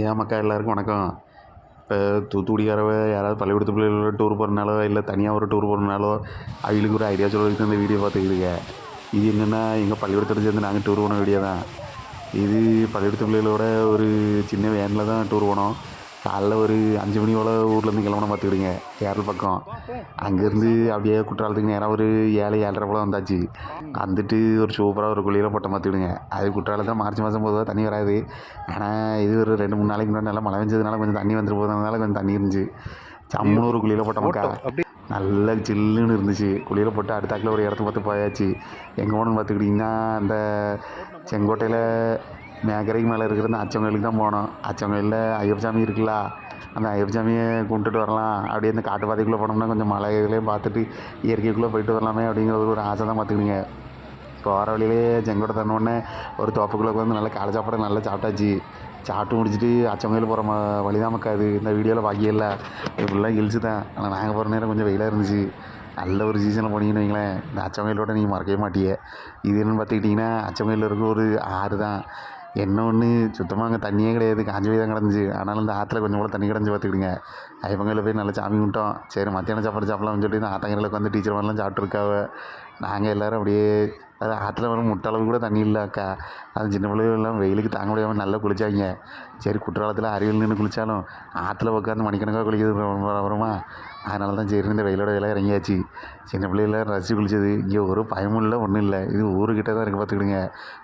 ஏன் மக்கா எல்லாருக்கும் வணக்கம். இப்போ தூத்துக்குடிக்காரவ யாராவது பள்ளிக்கூடத்து பிள்ளைகளோட டூர் போகிறனாலோ இல்லை தனியாக ஒரு டூர் போகிறனாலோ அவங்களுக்கு ஒரு ஐடியா சொல்கிறதுக்கு இந்த வீடியோ பார்த்துக்கிடுங்க இது என்னென்னா எங்கள் பள்ளிக்கூடத்தில் சேர்ந்து நாங்கள் டூர் போன வீடியோ தான். இது பள்ளிக்கூடத்து பிள்ளைகளோட ஒரு சின்ன வேனில் தான் டூர் போனோம். காலைல ஒரு அஞ்சு மணி போல் ஊர்லேருந்து கிளம்புன பார்த்துக்கிடுங்க கேரள பக்கம். அங்கேருந்து அப்படியே குற்றாலத்துக்கு நேராக ஒரு ஏழு ஏழரை போல் வந்தாச்சு. வந்துட்டு ஒரு சூப்பராக ஒரு குளியில் போட்ட பார்த்துக்கிடுங்க அது குற்றாலத்தில் மார்ச் மாதம் போதும் தண்ணி வராது. ஆனால் இது ஒரு ரெண்டு மூணு நாளைக்கு முன்னாடி நல்லா மழை பெஞ்சதுனால கொஞ்சம் தண்ணி வந்துட்டு போகிறதுனால கொஞ்சம் தண்ணி இருந்துச்சு. சம்முன்னு ஒரு குளியில் போட்ட மக்கா நல்ல சில்லுன்னு இருந்துச்சு. குளியில் போட்டு அடுத்தாக்கில் ஒரு இடத்த பார்த்து போயாச்சு. எங்கே போகணுன்னு பார்த்துக்கிட்டிங்கன்னா அந்த செங்கோட்டையில் மேகரைக்கு மேலே இருக்கிற அந்த அச்சங்கோயிலுக்கு தான் போனோம். அச்சங்கோயிலில் ஐயப்பசாமி இருக்குல்ல அந்த ஐயப்பசாமியை கும்பிட்டுட்டு வரலாம். அப்படியே இந்த காட்டு பாதைக்குள்ளே போனோம்னா கொஞ்சம் மலைகளையும் பார்த்துட்டு இயற்கைக்குள்ளே போயிட்டு வரலாமே அப்படிங்கிறது ஒரு ஆசை தான் பார்த்துக்கிங்க போகிற வழியிலே செங்கோட்டை தண்ணோடனே ஒரு தோப்புக்குள்ளே வந்து நல்லா காலை சாப்பாடு நல்லா சாப்பிட்டாச்சு. சாப்பிட்டு முடிச்சுட்டு அச்சங்கோயில் போகிற ம வழி தான் மக்காது. இந்த வீடியோவில் பாக்கியில்ல இப்படிலாம் ஹில்ஸு தான். ஆனால் நாங்கள் போகிற நேரம் கொஞ்சம் வெயிலாக இருந்துச்சு. நல்ல ஒரு சீசனில் போனீங்கன்னு வைங்களேன். இந்த அச்சங்கோயிலோட நீங்கள் மறக்கவே மாட்டீங்க இது என்னென்னு பார்த்துக்கிட்டிங்கன்னா அச்சங்கோயிலில் இருக்க ஒரு ஆறு தான். என்ன ஒன்று சுத்தமாக அங்கே தண்ணியே கிடையாது. காஞ்சி போய் தான் கிடந்துச்சு. ஆனாலும் இந்த ஆற்றுல கொஞ்சம் கூட தண்ணி கிடஞ்சி பார்த்துக்கிடுங்க ஐயப்பங்கையில் போய் நல்லா சாமி கும்பிட்டோம். சரி மத்தியானம் சாப்பாடு சாப்பிடலாம்னு சொல்லி இந்த ஆத்தங்கரையில் உட்காந்து டீச்சர் மாதிரிலாம் சாப்பிட்ருக்காவ நாங்கள் எல்லோரும் அப்படியே அது ஆற்றுல வர முட்டளவு கூட தண்ணி இல்லை அக்கா. அது சின்ன பிள்ளைகள்லாம் வெயிலுக்கு தாங்க முடியாமல் நல்லா குளிச்சாங்க. சரி குற்றாலத்தில் அருவியில் நின்று குளித்தாலும் ஆற்றுல உட்காந்து மணிக்கணக்காக குளிக்கிறது வ- அதனால தான் சரி இந்த வெயிலோட வேலை இறங்கியாச்சு. சின்ன பிள்ளைகள்லாம் ரசித்து குளித்தது இங்கே ஒரு பயமும் இல்லை ஒன்றும் இல்லை. இது ஊருக்கிட்ட தான் இருக்குது பார்த்துக்கிடுங்க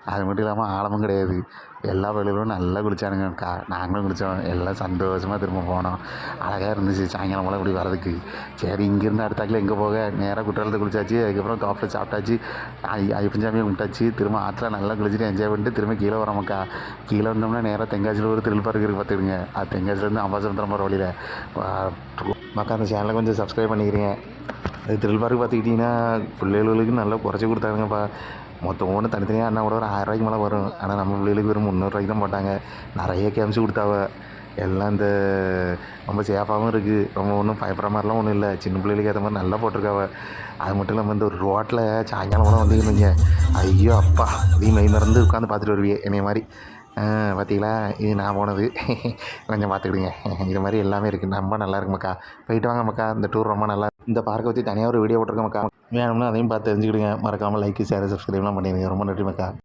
அது மட்டும் இல்லாமல் ஆழமும் கிடையாது. எல்லா பிள்ளைகளும் நல்லா குளிச்சானுங்கக்கா நாங்களும் குளித்தோம் எல்லாம் சந்தோஷமாக திரும்ப போனோம். அழகாக இருந்துச்சு. சாயங்காலம் போல் இப்படி வரதுக்கு சரி இங்கேருந்து அடுத்தாக்கில் எங்கே போக? நேராக குற்றாலத்தை குளிச்சாச்சு. அதுக்கப்புறம் தோப்பில் சாப்பிட்டாச்சு. ஐ ஐப்பஞ்சாமியை கும்பிட்டாச்சு. திரும்ப ஆற்றுல நல்லா குளிச்சுட்டு என்ஜாய் பண்ணிட்டு திரும்ப கீழே வரோம்க்கா கீழே வந்தோம்னா நேராக தெங்காசியில் ஒரு திருள் பார்க் இருக்குது பார்த்துக்கிடுங்க அது தெங்காசிலேருந்து அம்பாசமுத்திரம் போகிற வழியில். மக்கா அந்த சேனலை கொஞ்சம் சப்ஸ்கிரைப் பண்ணிக்கிறீங்க. அது த்ரில் பார்க் பார்த்துக்கிட்டிங்கன்னா பிள்ளைகளுக்கு நல்லா குறைச்சி கொடுத்தாங்கப்பா. மொத்தம் ஒன்று தனித்தனியாக அண்ணா கூட ஒரு ஆயிரரூவாய்க்கு மேலே வரும். ஆனால் நம்ம பிள்ளைகளுக்கு வெறும் முந்நூறுரூவாய்க்கு தான் போட்டாங்க. நிறைய கேம்ஸ் கொடுத்தாவ. எல்லாம் இந்த ரொம்ப சேஃபாகவும் இருக்குது ரொம்ப ஒன்றும் பயப்படுற மாதிரிலாம் ஒன்றும் இல்லை. சின்ன பிள்ளைகளுக்கு ஏற்ற மாதிரி நல்லா போட்டிருக்காவ. அது மட்டும் இல்லாமல் இந்த ஒரு ரோட்டில் சாயங்காலம் கூட வந்துருந்தீங்க ஐயோ அப்பா. நீ மை மறந்து உட்காந்து பார்த்துட்டு வருவியே. என்னைய மாதிரி. பார்த்தீங்களா இது நான் போனது. கொஞ்சம் பார்த்துக்கிடுங்க. இது மாதிரி எல்லாமே இருக்குது ரொம்ப நல்லா இருக்கு மக்கா போயிட்டு வாங்க மக்கா இந்த டூர் ரொம்ப நல்லா இந்த பார்க்கை பற்றி தனியாக ஒரு வீடியோ போட்டிருக்கேன் மக்கா வேணும்னா அதையும் பார்த்து தெரிஞ்சுக்கிடுங்க. மறக்காமல் லைக் ஷேர் சப்ஸ்கிரைப்லாம் பண்ணிடுங்க. ரொம்ப நன்றி மக்கா.